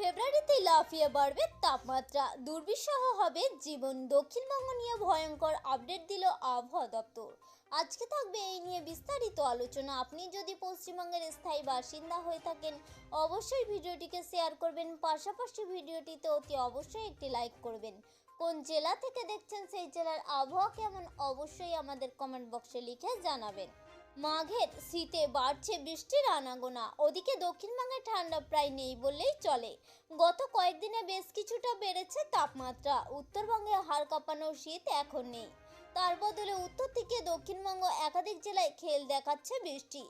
ফেব্রুয়ারিতে লাফিয়ে বাড়বে তাপমাত্রা। দুর্বিষহ হবে জীবন। দক্ষিণবঙ্গ নিয়ে ভয়ঙ্কর আপডেট দিল আবহাওয়া দপ্তর। আজকে থাকবে এই নিয়ে বিস্তারিত আলোচনা। আপনি যদি পশ্চিমবঙ্গের স্থায়ী বাসিন্দা হয়ে থাকেন, অবশ্যই ভিডিওটিকে শেয়ার করবেন। পাশাপাশি ভিডিওটিতে অতি অবশ্যই একটি লাইক করবেন। কোন জেলা থেকে দেখছেন সেই জেলার আবহাওয়া কেমন, অবশ্যই আমাদের কমেন্ট বক্সে লিখে জানাবেন। মাঘের শীতে বাড়ছে বৃষ্টির আনাগোনা। ওদিকে দক্ষিণবঙ্গে ঠান্ডা প্রায় নেই বললেই চলে। গত কয়েকদিনে বেশ কিছুটা বেড়েছে তাপমাত্রা। উত্তরবঙ্গে হাড় কাঁপানো শীত এখন নেই। তার বদলে উত্তর থেকে দক্ষিণবঙ্গ একাধিক জেলায় খেল দেখাচ্ছে বৃষ্টি।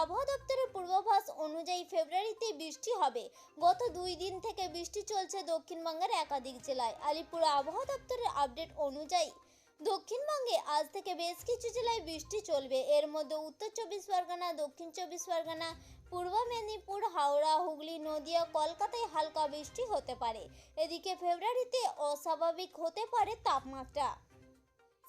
আবহাওয়া দপ্তরের পূর্বাভাস অনুযায়ী ফেব্রুয়ারিতে বৃষ্টি হবে। গত দুই দিন থেকে বৃষ্টি চলছে দক্ষিণবঙ্গের একাধিক জেলায়। আলিপুর আবহাওয়া দপ্তরের আপডেট অনুযায়ী দক্ষিণবঙ্গে আজ থেকে বেশ কিছু জেলায় বৃষ্টি চলবে। এর মধ্যে উত্তর চব্বিশ পরগনা, দক্ষিণ চব্বিশ পরগনা, পূর্ব মেদিনীপুর, হাওড়া, হুগলি, নদিয়া, কলকাতায় হালকা বৃষ্টি হতে পারে। এদিকে ফেব্রুয়ারিতে অস্বাভাবিক হতে পারে তাপমাত্রা।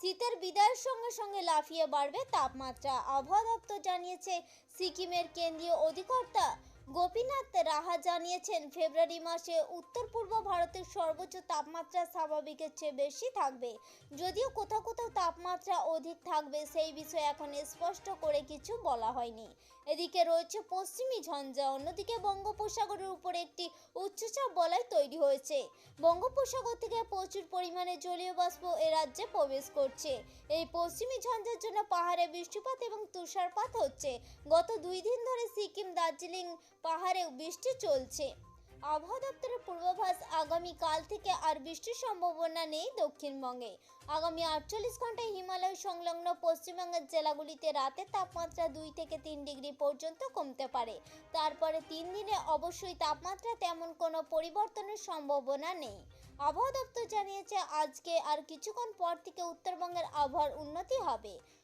শীতের বিদায়ের সঙ্গে সঙ্গে লাফিয়ে বাড়বে তাপমাত্রা। আবহাওয়া দপ্তর জানিয়েছে, সিকিমের কেন্দ্রীয় অধিকর্তা গোপীনাথ রাহা জানিয়েছেন, ফেব্রুয়ারি মাসে উত্তর পূর্ব ভারতের সর্বোচ্চ তাপমাত্রা স্বাভাবিকের চেয়ে বেশি থাকবে। যদিও কোথাও কোথাও তাপমাত্রা অধিক থাকবে, সেই বিষয়ে এখন স্পষ্ট করে কিছু বলা হয়নি। এদিকে রয়েছে পশ্চিমী ঝঞ্ঝা, অন্যদিকে বঙ্গোপসাগরের উপরে একটি উচ্চচাপ বলয় তৈরি হয়েছে। বঙ্গোপসাগর থেকে প্রচুর পরিমাণে জলীয় বাষ্প এ রাজ্যে প্রবেশ করছে। এই পশ্চিমী ঝঞ্ঝার জন্য পাহাড়ে বৃষ্টিপাত এবং তুষারপাত হচ্ছে। গত দুই দিন ধরে সিকিম, দার্জিলিং পাহাড়েও বৃষ্টি চলছে। আবহাওয়া দপ্তরের পূর্বাভাস আগামী কাল থেকে আর বৃষ্টির সম্ভাবনা নেই দক্ষিণবঙ্গে। আগামী আটচল্লিশ ঘন্টায় হিমালয় সংলগ্ন পশ্চিমবঙ্গের জেলাগুলিতে রাতের তাপমাত্রা দুই থেকে তিন ডিগ্রি পর্যন্ত কমতে পারে। তারপরে তিন দিনে অবশ্যই তাপমাত্রা তেমন কোনো পরিবর্তনের সম্ভাবনা নেই। আবহাওয়া দপ্তর জানিয়েছে, আজকে আর কিছুক্ষণ পর থেকে উত্তরবঙ্গের আবহাওয়ার উন্নতি হবে।